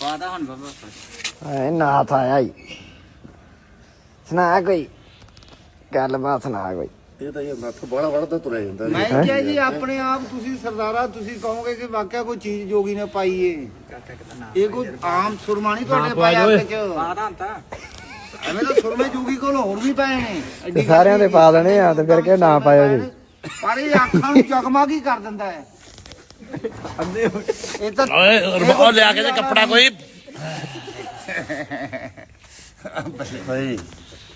ਪਾਦਾ ਹੁਣ ਬਾਬਾ ਐ ਨਾਥ ਆਇਆ ਈ। ਸੁਣਾ ਕੋਈ? ਗੱਲਬਾਤ ਸੁਣਾ ਕੋਈ। ਇਹ ਤਾਂ ਇਹ ਨੱਥ ਬੜਾ ਵੜਦਾ ਤੁਰਿਆ ਜਾਂਦਾ। ਮੈਂ ਕਿਹਾ ਜੀ ਆਪਣੇ ਆਪ ਤੁਸੀਂ ਸਰਦਾਰਾ ਤੁਸੀਂ ਕਹੋਗੇ ਕਿ ਵਾਕਿਆ ਕੋਈ ਚੀਜ਼ ਜੋਗੀ ਨੇ ਪਾਈ ਏ। ਇਹ ਕੋਈ ਆਮ ਸੁਰਮਾ ਨਹੀਂ ਤੁਹਾਡੇ ਪਾਇਆ ਵਿੱਚ ਪਾਦਾ ਹੁਣ ਤਾਂ ਐਵੇਂ ਤਾਂ ਸੁਰਮੇ ਜੋਗੀ ਕੋਲ ਹੋਰ ਵੀ ਪਏ ਨੇ। ਤੇ ਐਡੀ ਸਾਰਿਆਂ ਦੇ ਗੱਲ ਪਾ ਦੇਣੇ ਆ ਤੇ ਫਿਰ ਕਿ ਨਾ ਪਾਇਓ ਜੀ? ਪਰ ਇਹ ਅੱਖਾਂ ਨੂੰ ਹੀ ਕਰ ਦਿੰਦਾ ਹੈ? ਇਹ ਤਾਂ ਓਏ ਰੁਮਾਲ ਲਿਆ ਕੇ ਤੇ ਕੱਪੜਾ ਕੋਈ। ਭਾਈ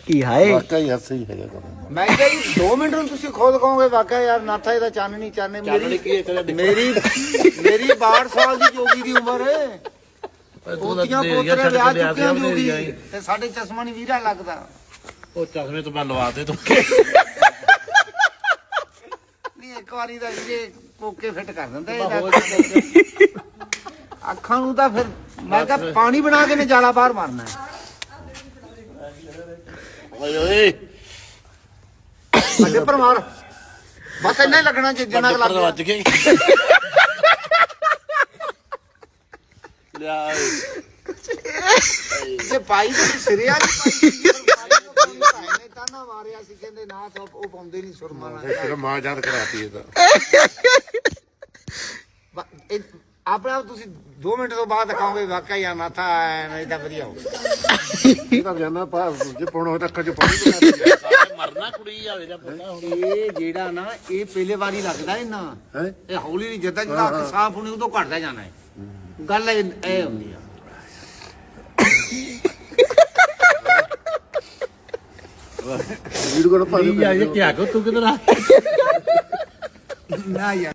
ਕੀ ਹਾਏ? ਵਾਕਈ ਹੱਸ ਹੀ ਹੈਗਾ ਕੰਮ ਮੈਂ ਕਿਹਾ ਜੀ 2 ਮਿੰਟ ਨੂੰ ਤੁਸੀਂ ਖੁਦ ਕਹੋਗੇ ਵਾਕਿਆ ਯਾਰ ਨਾਥਾ ਇਹਦਾ ਚੰਨ ਨਹੀਂ ਚਾਨਣੇ ਮੇਰੀ ਮੇਰੀ ਮੇਰੀ 62 ਸਾਲ ਦੀ ਜੋਗੀ ਦੀ ਉਮਰ ਹੈ। ਪੋਤੀਆਂ ਪੋਤਰੇ ਵਿਆਹ ਚੁੱਕਿਆਂ ਜੋਗੀ। ਤੇ ਸਾਡੇ ਚਸ਼ਮਾ ਨਹੀਂ ਵੀਰਾ ਲੱਗਦਾ। ਉਹ ਚਸ਼ਮੇ ਤੋਂ ਮੈਂ ਲਵਾ ਦੇ ਤੂੰ। ਨਹੀਂ ਇੱਕ ਵਾਰੀ ਦਾ ਇਹ ਕੋਕੇ ਫਿੱਟ ਕਰ ਦਿੰਦਾ ਇਹਦਾ। ਅੱਖਾਂ ਨੂੰ ਤਾਂ ਫਿਰ ਮੈਂ ਕਿਹਾ ਪਾਣੀ ਬਣਾ ਕੇ ਨੇ ਜਾਲਾ ਬਾਹਰ ਮਾਰਨਾ ਹੈ। ਓਏ ਓਏ। ਅੱਡੇ ਪਰ ਮਾਰ ਬਸ ਇੰਨਾ ਹੀ ਲੱਗਣਾ ਜਿ- ਜਿੰਨਾ ਕੁ ਪਰ ਲੱਗ ਵੱਜ ਗਏ। ਲਿਆ ਓਏ। ਤੇ ਪਾਈ ਤੇ ਸਿਰੇ ਵਾਲੀ ਪਾਈ। ਨੇ ਤਾਨਾ ਮਾਰਿਆ ਸੀ ਕਹਿੰਦੇ ਨਾ ਤਾਂ ਉਹ ਪਾਉਂਦੇ ਨਹੀਂ ਸੁਰਮਾ ਨਾਲ ਫਿਰ ਮਾਂ ਯਾਦ ਕਰਾਤੀ ਇਹ ਤਾਂ। ਬ- ਇਹ ਆਪਣੇ ਆਪ ਤੁਸੀਂ 2 ਮਿੰਟ ਤੋਂ ਬਾਅਦ ਯਾਰ ਨਹੀਂ ਤਾਂ ਵਧੀਆ ਹੋ ਇਹ ਤਾਂ ਜਾਨਾ ਪਾ ਜੇ ਪਾਉਣਾ ਹੋਇਆ ਤਾਂ ਅੱਖਾਂ 'ਚ ਪਾਣੀ ਬਣਾ ਸਾਰੇ ਮਰਨਾ ਕੁੜੀ ਆਵੇ ਜਾਂ ਪੁੱਤਾ ਹੁਣ। ਇਹ ਜਿਹੜਾ ਨਾ ਇਹ ਪਹਿਲੇ ਵਾਰੀ ਲੱਗਦਾ ਇਹਨਾਂ। ਹੈ? ਇਹ ਹੌਲੀ ਨਹੀਂ ਜਿੱਦਾਂ ਜਿੱਦਾਂ ਅੱਖ ਸਾਫ਼ ਹੋਣੀ ਉਦੋਂ ਘਟਦਾ ਜਾਣਾ ਹੈ। ਗੱਲ ਇਹ ਇਹ ਹੁੰਦੀ ਆ। ਵੀਡੀਓ ਕੋਲ ਪਾ ਕੀ ਆ?